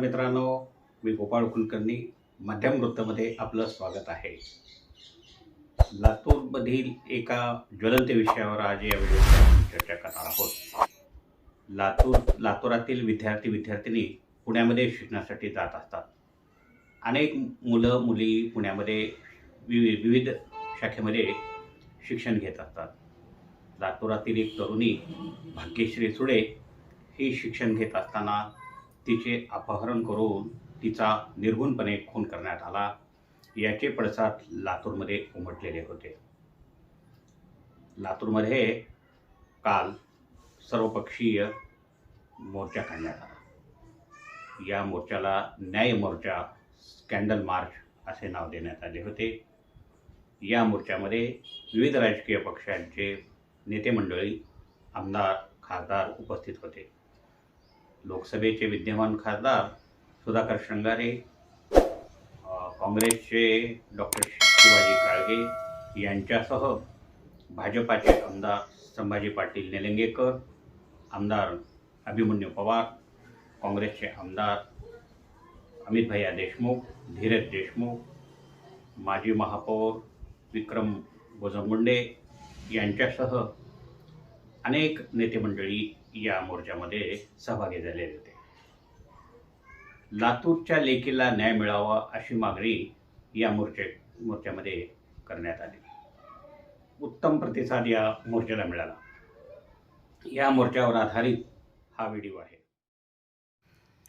मित्रांनो मी गोपाळ कुलकर्णी मध्यम वृत्तमध्ये आपलं स्वागत आहे. लातूरमधील एका ज्वलंत विषयावर आज या व्हिडिओमध्ये चर्चा करणार आहोत. लातूर लातूरातील विद्यार्थी विद्यार्थिनी पुण्यामध्ये शिकण्यासाठी जात असतात. अनेक मुलं मुली पुण्यामध्ये विवि विविध शाखेमध्ये शिक्षण घेत असतात. लातूरातील एक तरुणी भाग्यश्री सुडे ही शिक्षण घेत असताना तिचे अपहरण करून तिचा निर्गुणपणे खून करण्यात आला. याचे पडसाद लातूरमध्ये उमटलेले होते. लातूरमध्ये काल सर्वपक्षीय मोर्चा काढण्यात आला. या मोर्चाला न्याय मोर्चा स्कॅन्डल मार्च असे नाव देण्यात आले होते. या मोर्चामध्ये विविध राजकीय पक्षांचे नेते मंडळी आमदार खासदार उपस्थित होते. लोकसभेचे विद्यमान खासदार सुधाकर शृंगारे काँग्रेसचे डॉक्टर शिवाजी काळगे यांच्यासह भाजपाचे आमदार संभाजी पाटील निलंगेकर आमदार अभिमन्यू पवार काँग्रेसचे आमदार अमित भैया देशमुख धीरज देशमुख माजी महापौर विक्रम गोजमगुंडे यांच्यासह अनेक नेतेमंडळी या मोर्चामध्ये सहभागी झालेले होते. लातूरच्या लेकीला न्याय मिळावा अशी मागणी या मोर्चे मोर्चामध्ये करण्यात आली. उत्तम प्रतिसाद या मोर्चाला मिळाला. या मोर्चावर आधारित हा व्हिडिओ आहे.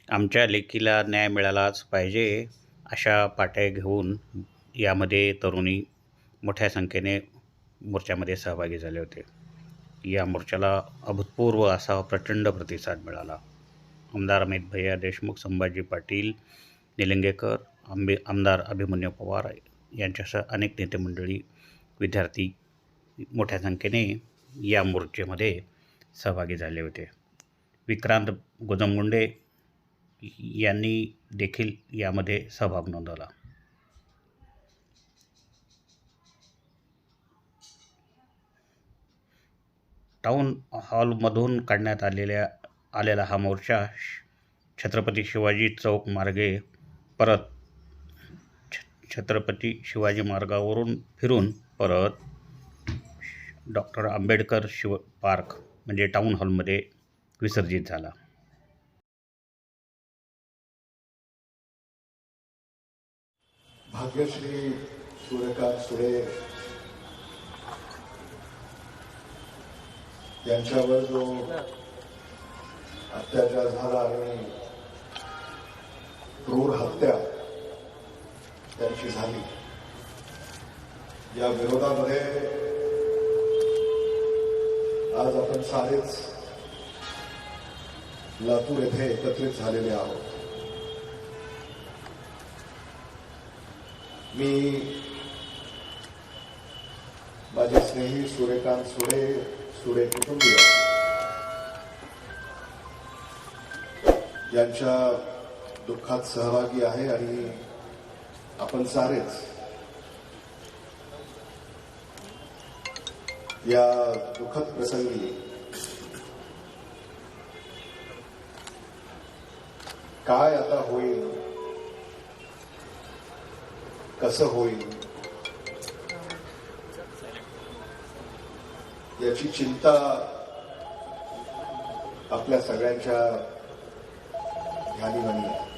आमच्या लेकीला न्याय मिळालाच पाहिजे अशा पाट्या घेऊन यामध्ये तरुणी मोठ्या संख्येने मोर्चामध्ये सहभागी झाले होते. या मोर्चाला अभूतपूर्व असा प्रचंड प्रतिसाद मिळाला. आमदार अमित भैया देशमुख संभाजी पाटील निलंगेकर आंबे आमदार अभिमन्यू पवार यांच्यासह अनेक नेते मंडळी विद्यार्थी मोठ्या संख्येने या मोर्चेमध्ये सहभागी झाले होते. विक्रांत गोजमगुंडे यांनी देखील यामध्ये सहभाग नोंदवला. टाऊन हॉलमधून काढण्यात आलेल्या आलेला हा मोर्चा श- छत्रपती शिवाजी चौक मार्गे परत छ- छत्रपती शिवाजी मार्गावरून फिरून परत डॉक्टर आंबेडकर शिव पार्क म्हणजे टाऊन हॉलमध्ये विसर्जित झाला. भाग्यश्री सूर्यकांत सुळे यांच्यावर जो अत्याचार झाला आणि क्रूर हत्या त्यांची झाली या विरोधामध्ये आज आपण सारेच लातूर येथे एकत्रित झालेले आहोत. मी माझे स्नेही सूर्यकांत सुरे सुळे कुटुंबीय. यांच्या दुःखात सहभागी आहे आणि आपण सारेच या दुःखद प्रसंगी काय आता होईल? कसं होईल? याची चिंता आपल्या सगळ्यांच्या ध्यानीमनी आहे.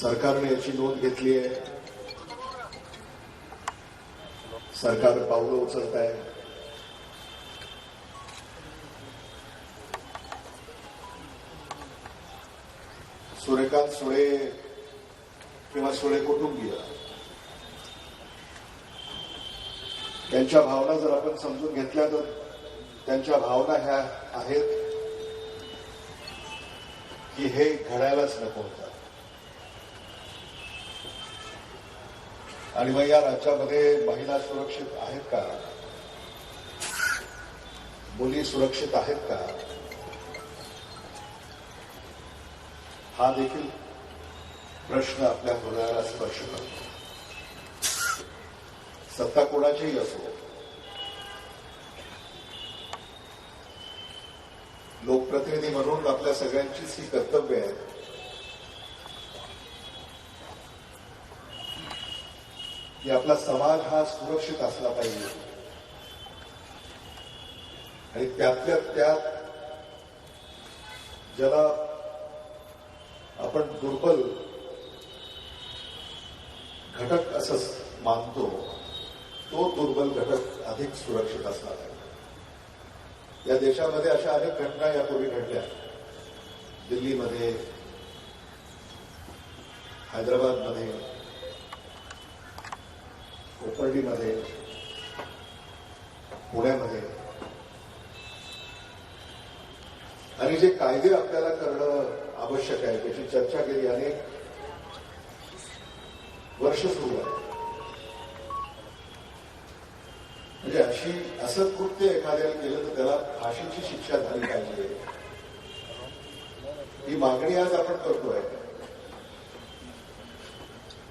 सरकारने याची नोंद घेतली आहे. सरकार पावलं उचलत आहे. सूर्यकांत सुळे किंवा सुळे कुटुंबीय. त्यांच्या भावना जर आपण समजून घेतल्या तर त्यांच्या भावना ह्या आहेत की हे घडायलाच नको होतं. आणि मग या राज्यामध्ये महिला सुरक्षित आहेत का? मुली सुरक्षित आहेत का? हा देखील प्रश्न आपल्या हृदयाला स्पर्श करतो. सत्ता कोणाचीही असो. लोकप्रतिनिधी म्हणून आपल्या सगळ्यांचीच ही कर्तव्य आहे. की आपला समाज हा सुरक्षित असला पाहिजे. आणि त्यातल्या त्यात ज्याला आपण दुर्बल घटक असं मानतो तो दुर्बल घटक अधिक सुरक्षित असणार आहे. या देशामध्ये अशा अनेक घटना यापूर्वी घडल्या. दिल्लीमध्ये हैदराबादमध्ये कोपर्डीमध्ये पुण्यामध्ये. आणि जे कायदे आपल्याला करणं आवश्यक आहे त्याची चर्चा केली अनेक वर्ष सुरू आहे. म्हणजे अशी असं कृत्य एखाद्याने केलं तर त्याला फाशीची शिक्षा झाली पाहिजे. ही मागणी आज आपण करतोय.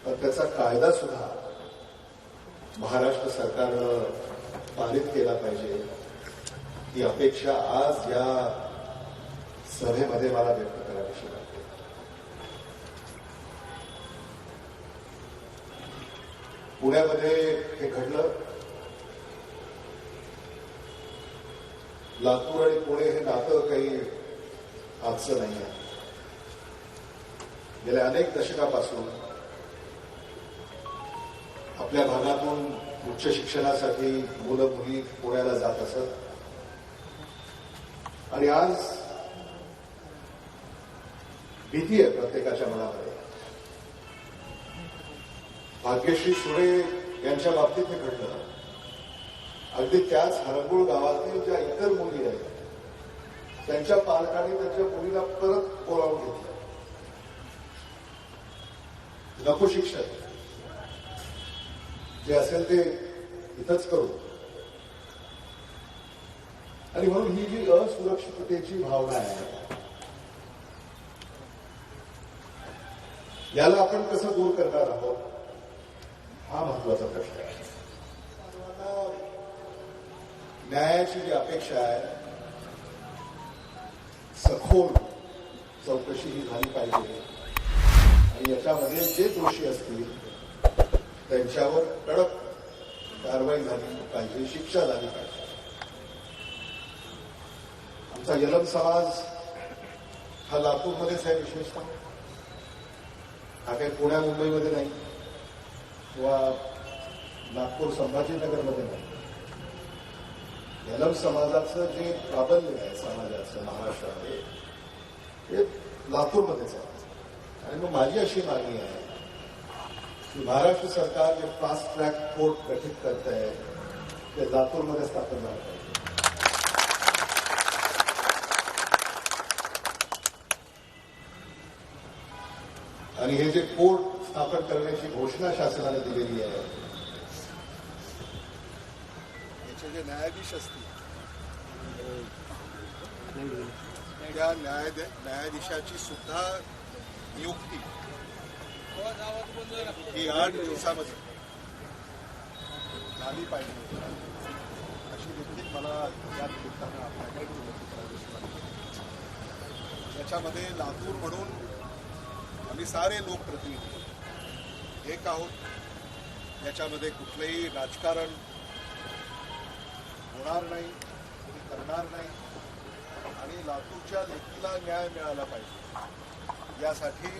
पण त्याचा कायदा सुद्धा महाराष्ट्र सरकारनं पारित केला पाहिजे. ही अपेक्षा आज या सभेमध्ये मला व्यक्त करावीशी वाटते. पुण्यामध्ये हे घडलं. लातूर आणि पुणे हे नातं काही आजचं नाही आहे. गेल्या अनेक दशकापासून आपल्या भागातून उच्च शिक्षणासाठी मुलं मुली पुण्याला जात असत. आणि आज भीती आहे प्रत्येकाच्या मनामध्ये. भाग्यश्री सुरे यांच्या बाबतीत हे घडलं. अगदी त्याच हरंगुळ गावातील ज्या इतर मुली आहेत त्यांच्या पालकांनी त्यांच्या मुलीला परत बोलावून घेतलं. नको शिक्षण. जे असेल ते इथंच करू. आणि म्हणून ही जी असुरक्षिततेची भावना आहे याला आपण कसं दूर करणार आहोत हा महत्त्वाचा प्रश्न आहे. न्यायाची जी अपेक्षा आहे सखोल चौकशी ही झाली पाहिजे. आणि याच्यामध्ये जे दोषी असतील त्यांच्यावर कडक कारवाई झाली पाहिजे शिक्षा झाली पाहिजे. आमचा यलम समाज हा लातूरमध्येच आहे विशेषतः. हा काही पुण्या मुंबईमध्ये नाही किंवा नागपूर संभाजीनगरमध्ये नाही. धनम समाजाचं जे प्राबल्य आहे समाजाचं महाराष्ट्रामध्ये ते लातूरमध्येच आहे आणि मग माझी अशी मागणी आहे की महाराष्ट्र सरकार जे फास्ट ट्रॅक कोर्ट गठीत करत आहे ते लातूरमध्ये स्थापन झालं पाहिजे. आणि हे जे कोर्ट स्थापन करण्याची घोषणा शासनाने दिलेली आहे जे न्यायाधीश असतील. त्या न्यायाध- न्यायाधीशाची सुद्धा नियुक्ती ही आठ दिवसामध्ये झाली पाहिजे. अशी देखील मला या निमित्तानं आपल्याकडे याच्यामध्ये लातूर म्हणून आम्ही सारे लोकप्रतिनिधी एक आहोत. याच्यामध्ये कुठलंही राजकारण होणार नाही कोणी करणार नाही. आणि लातूरच्या लेखीला न्याय मिळाला पाहिजे. यासाठी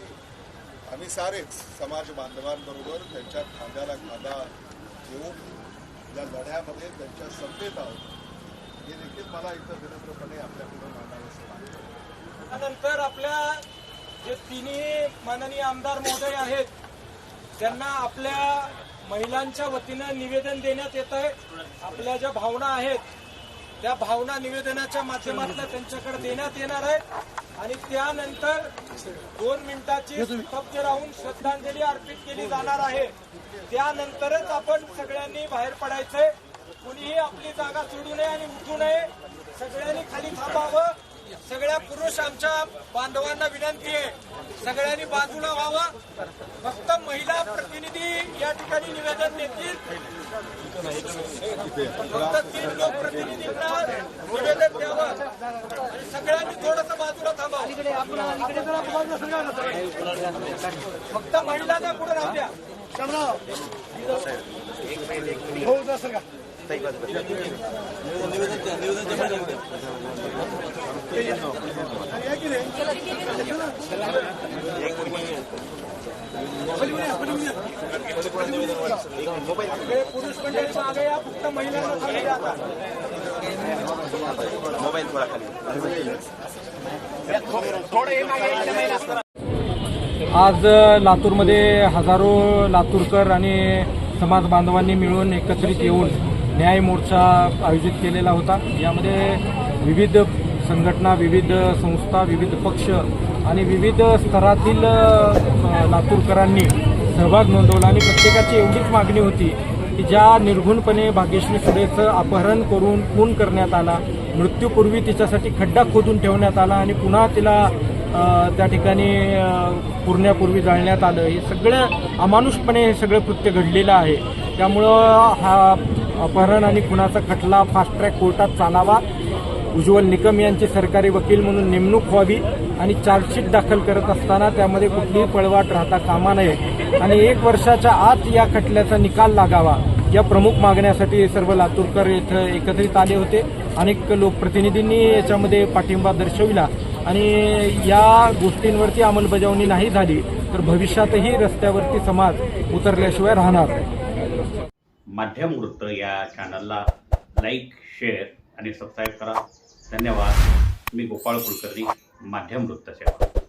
आम्ही सारेच समाज बांधवांबरोबर त्यांच्या खांद्याला खांदा घेऊन या लढ्यामध्ये त्यांच्या सत्तेत आहोत. हे देखील मला इथं विनम्रपणे आपल्याकडे मांडावंसं वाटतं. त्यानंतर आपल्या जे तिन्ही माननीय आमदार महोदय आहेत त्यांना आपल्या महिलांच्या वतीनं निवेदन देण्यात येत आहे. आपल्या ज्या भावना आहेत त्या भावना निवेदनाच्या माध्यमातून त्यांच्याकडे देण्यात येणार आहे. आणि त्यानंतर दोन मिनिटाची स्तब्ध राहून श्रद्धांजली अर्पित केली जाणार आहे. त्यानंतरच आपण सगळ्यांनी बाहेर पडायचंय. कुणीही आपली जागा सोडू नये आणि उठू नये. सगळ्यांनी खाली थांबावं. सगळ्या पुरुष आमच्या बांधवांना विनंती आहे. सगळ्यांनी बाजूला व्हावं. फक्त महिला प्रतिनिधी या ठिकाणी निवेदन देतील. फक्त तीन लोक प्रतिनिधींना निवेदन द्यावं. आणि सगळ्यांनी थोडस बाजूला थांबावं फक्त महिलांना पुढे राहू द्या. मंडळी मागे खाली आज लातूरमध्ये हजारो लातूरकर आणि समाज बांधवांनी मिळून एकत्रित येऊन न्याय मोर्चा आयोजित केलेला होता. यामध्ये विविध संघटना विविध संस्था विविध पक्ष आणि विविध स्तरातील लातूरकरांनी सहभाग नोंदवला आणि प्रत्येकाची एवढीच मागणी होती की ज्या निर्घुणपणे भाग्यश्री सुरेचं अपहरण करून खून करण्यात आला मृत्यूपूर्वी तिच्यासाठी खड्डा खोदून ठेवण्यात आला आणि पुन्हा तिला त्या ठिकाणी पुरण्यापूर्वी जाळण्यात आलं हे सगळं अमानुषपणे हे सगळं कृत्य घडलेलं आहे. त्यामुळं हा अपहरण आणि खुनाचा खटला फास्ट ट्रॅक कोर्टात चालावा. उज्ज्वल निकम यांची सरकारी वकील म्हणून नेमणूक व्हावी आणि चार्जशीट दाखल करत असताना त्यामध्ये कुठलीही पळवाट राहता कामा नये. आणि एक वर्षाच्या आत या खटल्याचा निकाल लागावा. या प्रमुख मागण्यासाठी सर्व लातूरकर इथं एकत्रित आले होते. अनेक लोकप्रतिनिधींनी याच्यामध्ये पाठिंबा दर्शविला. आणि या गोष्टींवरती अंमलबजावणी नाही झाली तर भविष्यातही रस्त्यावरती समाज उतरल्याशिवाय राहणार. माध्यम वृत्त या चॅनलला लाईक शेअर आणि सबस्क्राईब करा. धन्यवाद. मी गोपाळ कुलकर्णी माध्यम वृत्त सेवा.